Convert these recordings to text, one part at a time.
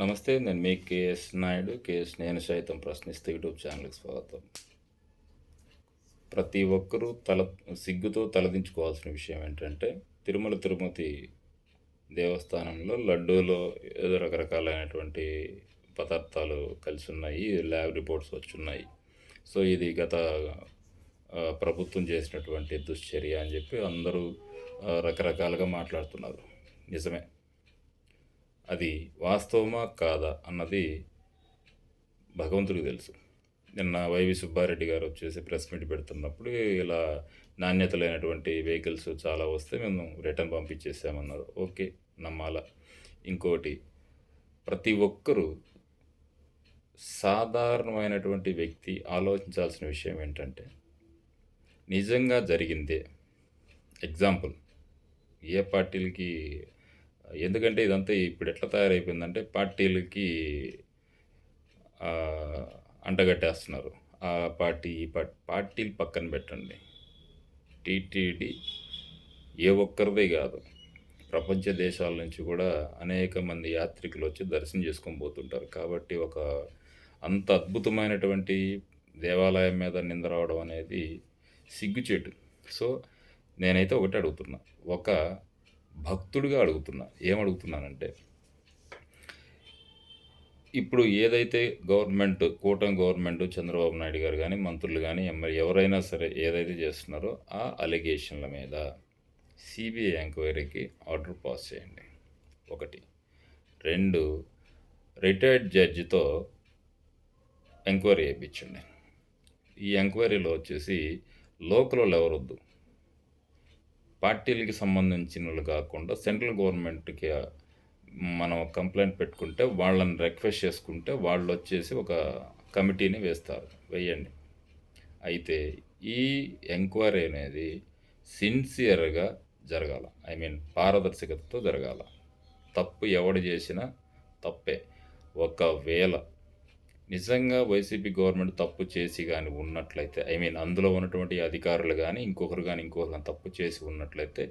నమస్తే నేను మీ KS Naidu. KS నేను సైతం ప్రశ్నిస్తే యూట్యూబ్ ఛానల్కి స్వాగతం. ప్రతి ఒక్కరూ తల సిగ్గుతో తలదించుకోవాల్సిన విషయం ఏంటంటే తిరుమల తిరుమతి దేవస్థానంలో లడ్డూలో ఏదో రకరకాలైనటువంటి పదార్థాలు కలిసి ఉన్నాయి ల్యాబ్ రిపోర్ట్స్ వచ్చున్నాయి సో ఇది గత ప్రభుత్వం చేసినటువంటి దుశ్చర్య అని చెప్పి అందరూ రకరకాలుగా మాట్లాడుతున్నారు. నిజమే. అది వాస్తవమా కాదా అన్నది భగవంతుడికి తెలుసు. నిన్న వైవి సుబ్బారెడ్డి గారు వచ్చేసి ప్రెస్ మీట్ పెడుతున్నప్పుడు ఇలా నాణ్యత లేనటువంటి వెహికల్స్ చాలా వస్తే మేము రిటర్న్ పంపించేసామన్నారు ఓకే నమ్మాల? ఇంకోటి ప్రతి ఒక్కరూ సాధారణమైనటువంటి వ్యక్తి ఆలోచించాల్సిన విషయం ఏంటంటే నిజంగా జరిగిందే. ఎగ్జాంపుల్ ఏ పార్టీలకి ఎందుకంటే ఇదంతా ఇప్పుడు ఎట్లా తయారైపోయిందంటే పార్టీలకి అంటగట్టేస్తున్నారు. ఆ పార్టీ ఈ పార్టీ పార్టీలు పక్కన పెట్టండి. టీటీడీ ఏ ఒక్కరిదే కాదు ప్రపంచ దేశాల నుంచి కూడా అనేక మంది యాత్రికులు వచ్చి దర్శనం చేసుకొని పోతుంటారు. కాబట్టి ఒక అంత అద్భుతమైనటువంటి దేవాలయం మీద నింద రావడం అనేది సిగ్గుచేటు. సో నేనైతే ఒకటి అడుగుతున్నా. ఒక భక్తుడిగా అడుగుతున్నా ఏమడుగుతున్నానంటే ఇప్పుడు ఏదైతే గవర్నమెంట్ కూటమి గవర్నమెంట్ చంద్రబాబు నాయుడు గారు కానీ మంత్రులు కానీ ఎమ్మెల్యే ఎవరైనా సరే ఏదైతే చేస్తున్నారో ఆ అలిగేషన్ల మీద సిబిఐ ఎంక్వైరీకి ఆర్డర్ పాస్ చేయండి. ఒకటి. రెండు. రిటైర్డ్ జడ్జితో ఎంక్వైరీ చేయించండి. ఈ ఎంక్వైరీలో వచ్చేసి లోకల్ ఎవరొద్దు? పార్టీలకి సంబంధించిన వాళ్ళు కాకుండా సెంట్రల్ గవర్నమెంట్కి మనం కంప్లైంట్ పెట్టుకుంటే వాళ్ళని రిక్వెస్ట్ చేసుకుంటే వాళ్ళు వచ్చేసి ఒక కమిటీని వేస్తారు వేయండి. అయితే ఈ ఎంక్వైరీ అనేది సిన్సియర్గా జరగాల. ఐ మీన్ పారదర్శకతతో జరగాల. తప్పు ఎవడు చేసినా తప్పే. ఒకవేళ నిజంగా వైసీపీ గవర్నమెంట్ తప్పు చేసి కానీ ఉన్నట్లయితే ఐ మీన్ అందులో ఉన్నటువంటి అధికారులు కానీ ఇంకొకరు కానీ ఇంకొకరు కానీ తప్పు చేసి ఉన్నట్లయితే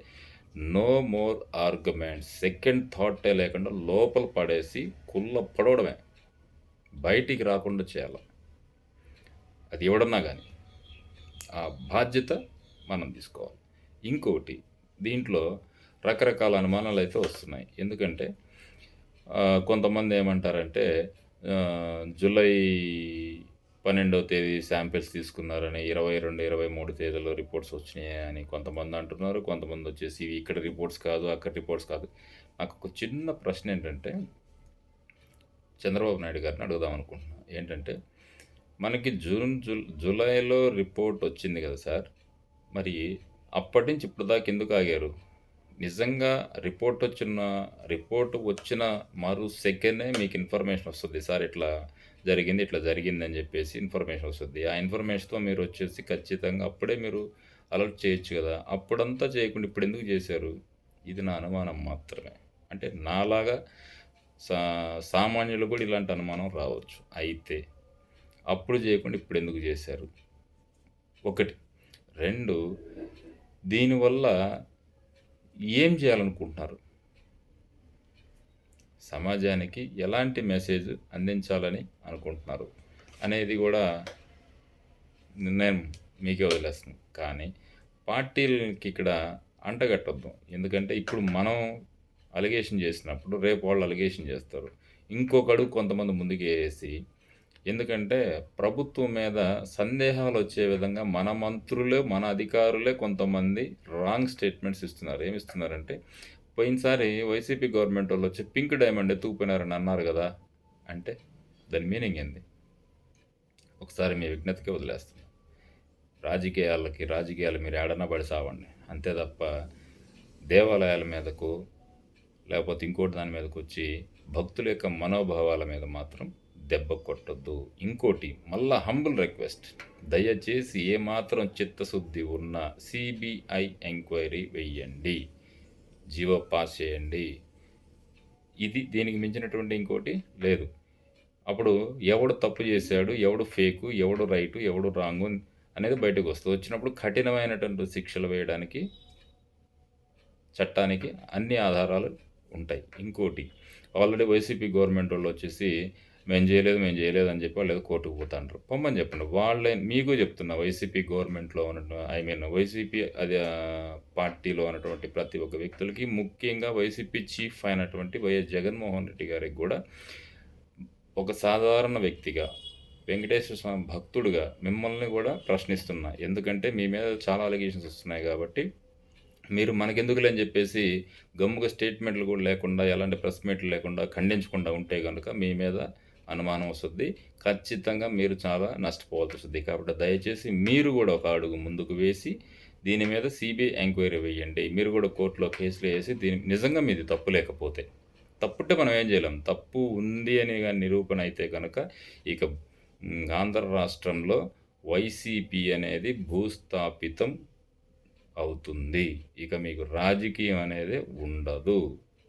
నో మోర్ ఆర్గ్యుమెంట్స్. సెకండ్ థాటే లేకుండా లోపల పడేసి కుళ్ళ పడవడమే. బయటికి రాకుండా చేయాలి. అది ఎవడన్నా కానీ ఆ బాధ్యత మనం తీసుకోవాలి. ఇంకొకటి దీంట్లో రకరకాల అనుమానాలు అయితే వస్తున్నాయి. ఎందుకంటే కొంతమంది ఏమంటారంటే జూలై పన్నెండవ తేదీ శాంపిల్స్ తీసుకున్నారని ఇరవై రెండు ఇరవై మూడు తేదీలో రిపోర్ట్స్ వచ్చినాయి అని కొంతమంది అంటున్నారు. కొంతమంది వచ్చేసి ఇవి ఇక్కడ రిపోర్ట్స్ కాదు అక్కడ రిపోర్ట్స్ కాదు. నాకు ఒక చిన్న ప్రశ్న ఏంటంటే చంద్రబాబు నాయుడు గారిని అడుగుదాం అనుకుంటున్నాను ఏంటంటే మనకి జూన్ జూ జూలైలో రిపోర్ట్ వచ్చింది కదా సార్? మరి అప్పటి నుంచి ఇప్పుడు దాకా ఎందుకు ఆగారు? నిజంగా రిపోర్ట్ వచ్చిన రిపోర్ట్ వచ్చిన మరు సెకండే మీకు ఇన్ఫర్మేషన్ వస్తుంది. సార్ ఇట్లా జరిగింది ఇట్లా జరిగింది అని చెప్పేసి ఇన్ఫర్మేషన్ వస్తుంది. ఆ ఇన్ఫర్మేషన్తో మీరు వచ్చేసి ఖచ్చితంగా అప్పుడే మీరు అలర్ట్ చేయొచ్చు కదా. అప్పుడంతా చేయకుండా ఇప్పుడు ఎందుకు చేశారు? ఇది నా అనుమానం మాత్రమే. అంటే నాలాగా సా సామాన్యులు కూడా ఇలాంటి అనుమానం రావచ్చు. అయితే అప్పుడు చేయకుండా ఇప్పుడు ఎందుకు చేశారు? ఒకటి. రెండు. దీనివల్ల ఏం చేయాలనుకుంటున్నారు? సమాజానికి ఎలాంటి మెసేజ్ అందించాలని అనుకుంటున్నారు? అనేది కూడా నిర్ణయం మీకే వదిలేస్తుంది కానీ పార్టీలకి ఇక్కడ అంటగట్టొద్దు. ఎందుకంటే ఇప్పుడు మనం అలిగేషన్ చేసినప్పుడు రేపు వాళ్ళు అలిగేషన్ చేస్తారు. ఇంకొకడు కొంతమంది ముందుకు వేసి ఎందుకంటే ప్రభుత్వం మీద సందేహాలు వచ్చే విధంగా మన మంత్రులే మన అధికారులే కొంతమంది రాంగ్ స్టేట్మెంట్స్ ఇస్తున్నారు. ఏమిస్తున్నారంటే పోయినసారి వైసీపీ గవర్నమెంట్ వాళ్ళు వచ్చి పింక్ డైమండ్ ఎత్తుకుపోయినారని అన్నారు కదా అంటే దాని మీనింగ్ ఏంది? ఒకసారి మీ విజ్ఞతకే వదిలేస్తాను రాజకీయాలకి రాజకీయాలు మీరు ఏడన్నా పడి సావండి. అంతే తప్ప దేవాలయాల మీదకు లేకపోతే ఇంకోటి దాని మీదకు వచ్చి భక్తుల యొక్క మనోభావాల మీద మాత్రం దెబ్బ కొట్టద్దు. ఇంకోటి మళ్ళా హంబుల్ రిక్వెస్ట్ దయచేసి ఏమాత్రం చిత్తశుద్ధి ఉన్న సిబిఐ ఎంక్వైరీ వెయ్యండి జీవో పాస్ చేయండి ఇది దీనికి మించినటువంటి ఇంకోటి లేదు. అప్పుడు ఎవడు తప్పు చేశాడు ఎవడు ఫేకు ఎవడు రైటు ఎవడు రాంగు అనేది బయటకు వస్తుంది. వచ్చినప్పుడు కఠినమైనటువంటి శిక్షలు వేయడానికి చట్టానికి అన్ని ఆధారాలు ఉంటాయి. ఇంకోటి ఆల్రెడీ వైసీపీ గవర్నమెంట్ వాళ్ళు వచ్చేసి మేము చేయలేదు మేము చేయలేదు అని చెప్పి వాళ్ళు ఏదో కోర్టుకు పోతాండ్రు. పొమ్మని చెప్పండి. వాళ్ళే మీకు చెప్తున్నా వైసీపీ గవర్నమెంట్లో ఉన్న ఐ మీన్ వైసీపీ అది పార్టీలో ఉన్నటువంటి ప్రతి ఒక్క వ్యక్తులకి ముఖ్యంగా వైసీపీ చీఫ్ అయినటువంటి వైఎస్ జగన్మోహన్ రెడ్డి గారికి కూడా ఒక సాధారణ వ్యక్తిగా వెంకటేశ్వర స్వామి భక్తుడుగా మిమ్మల్ని కూడా ప్రశ్నిస్తున్నా. ఎందుకంటే మీ మీద చాలా అలిగేషన్స్ వస్తున్నాయి కాబట్టి మీరు మనకెందుకులే అని చెప్పేసి గమ్ముగా స్టేట్మెంట్లు కూడా లేకుండా ఎలాంటి ప్రెస్ మీట్లు లేకుండా ఖండించకుండా ఉంటే కనుక మీ మీద అనుమానం వస్తుంది. ఖచ్చితంగా మీరు చాలా నష్టపోవాల్సి వస్తుంది. కాబట్టి దయచేసి మీరు కూడా ఒక అడుగు ముందుకు వేసి దీని మీద సిబిఐ ఎంక్వైరీ వేయండి. మీరు కూడా కోర్టులో కేసులు వేసి దీని నిజంగా మీది తప్పు లేకపోతే. తప్పుంటే మనం ఏం చేయలేం. తప్పు ఉంది అని కానీ నిరూపణ అయితే కనుక ఇక ఆంధ్ర రాష్ట్రంలో వైసీపీ అనేది భూస్థాపితం అవుతుంది. ఇక మీకు రాజకీయం అనేది ఉండదు.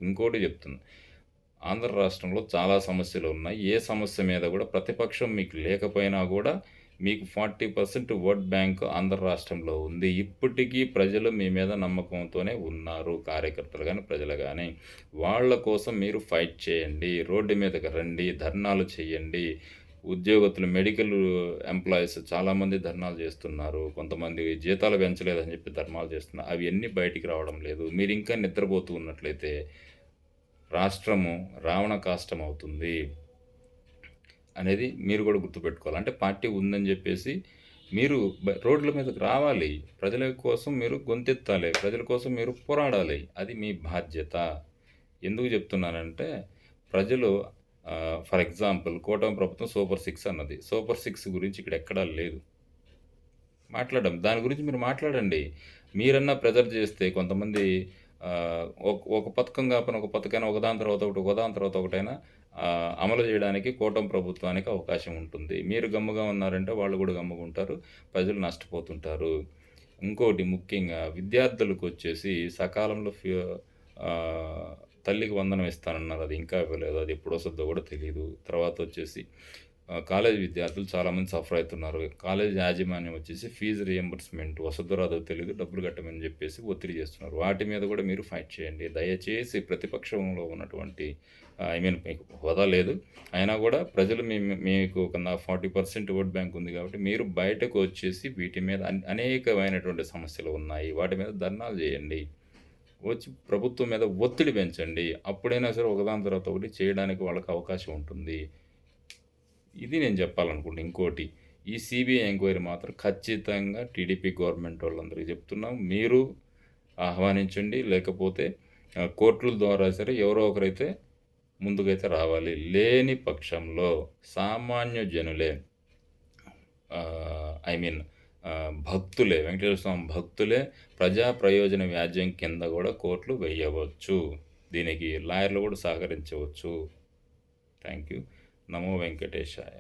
ఇంకోటి చెప్తున్నా. ఆంధ్ర రాష్ట్రంలో చాలా సమస్యలు ఉన్నాయి. ఏ సమస్య మీద కూడా ప్రతిపక్షం మీకు లేకపోయినా కూడా మీకు forty percent vote bank Andhra రాష్ట్రంలో ఉంది. ఇప్పటికీ ప్రజలు మీ మీద నమ్మకంతోనే ఉన్నారు. కార్యకర్తలు కానీ ప్రజలు కానీ వాళ్ళ కోసం మీరు ఫైట్ చేయండి. రోడ్డు మీదకి రండి. ధర్నాలు చేయండి. ఉద్యోగస్తులు మెడికల్ ఎంప్లాయీస్ చాలామంది ధర్నాలు చేస్తున్నారు. కొంతమంది జీతాలు పెంచలేదని చెప్పి ధర్నాలు చేస్తున్నారు. అవి అన్నీ బయటికి రావడం లేదు. మీరు ఇంకా నిద్రపోతూ ఉన్నట్లయితే రాష్ట్రము రావణ కాష్టం అవుతుంది అనేది మీరు కూడా గుర్తుపెట్టుకోవాలి. అంటే పార్టీ ఉందని చెప్పేసి మీరు రోడ్ల మీదకి రావాలి. ప్రజల కోసం మీరు గొంతెత్తాలి. ప్రజల కోసం మీరు పోరాడాలి. అది మీ బాధ్యత. ఎందుకు చెప్తున్నానంటే ప్రజలు ఫర్ ఎగ్జాంపుల్ కూటమి ప్రభుత్వం సూపర్ సిక్స్ అన్నది. సూపర్ సిక్స్ గురించి ఇక్కడ ఎక్కడా లేదు. మాట్లాడడం. దాని గురించి మీరు మాట్లాడండి. మీరన్నా ప్రెజర్ చేస్తే కొంతమంది ఒక ఒక పథకం కాకపోయినా ఒక పథకాన్ని ఒకదాని తర్వాత ఒకటి ఒకదాని తర్వాత ఒకటైనా అమలు చేయడానికి కూటమి ప్రభుత్వానికి అవకాశం ఉంటుంది. మీరు గమ్ముగా ఉన్నారంటే వాళ్ళు కూడా గమ్ముగా ఉంటారు ప్రజలు నష్టపోతుంటారు. ఇంకోటి ముఖ్యంగా విద్యార్థులకు వచ్చేసి సకాలంలో తల్లికి వందనం ఇస్తానన్నారు. అది ఇంకా ఇవ్వలేదు అది ఎప్పుడు వస్తుందో కూడా తెలియదు తర్వాత వచ్చేసి కాలేజ్ విద్యార్థులు చాలామంది సఫర్ అవుతున్నారు. కాలేజ్ యాజమాన్యం వచ్చేసి ఫీజు రియంబర్స్మెంట్ వసతి రాదో తెలియదు డబ్బులు కట్టమని చెప్పేసి ఒత్తిడి చేస్తున్నారు. వాటి మీద కూడా మీరు ఫైట్ చేయండి. దయచేసి ప్రతిపక్షంలో ఉన్నటువంటి ఐ మీన్ మీకు హోదా లేదు. అయినా కూడా ప్రజలు మీ మీకు ఒక ఫార్టీ పర్సెంట్ ఓట్ బ్యాంక్ ఉంది కాబట్టి మీరు బయటకు వచ్చేసి వీటి మీద అనేకమైనటువంటి సమస్యలు ఉన్నాయి. వాటి మీద ధర్నాలు చేయండి. వచ్చి ప్రభుత్వం మీద ఒత్తిడి పెంచండి. అప్పుడైనా సరే ఒకదాని తర్వాత ఒకటి చేయడానికి వాళ్ళకి అవకాశం ఉంటుంది. ఇది నేను చెప్పాలనుకుంటున్నా. ఇంకోటి ఈ సిబిఐ ఎంక్వైరీ మాత్రం ఖచ్చితంగా టీడీపీ గవర్నమెంట్ వాళ్ళందరికీ చెప్తున్నాం. మీరు ఆహ్వానించండి. లేకపోతే కోర్టుల ద్వారా సరే ఎవరో ఒకరైతే ముందుకైతే రావాలి. లేని పక్షంలో సామాన్య జనులే ఐ మీన్ భక్తులే వెంకటేశ్వర స్వామి భక్తులే ప్రజా ప్రయోజన వ్యాజ్యం కింద కూడా కోర్టులు వేయవచ్చు. దీనికి లాయర్లు కూడా సహకరించవచ్చు. Thank you. Namo Venkatesaya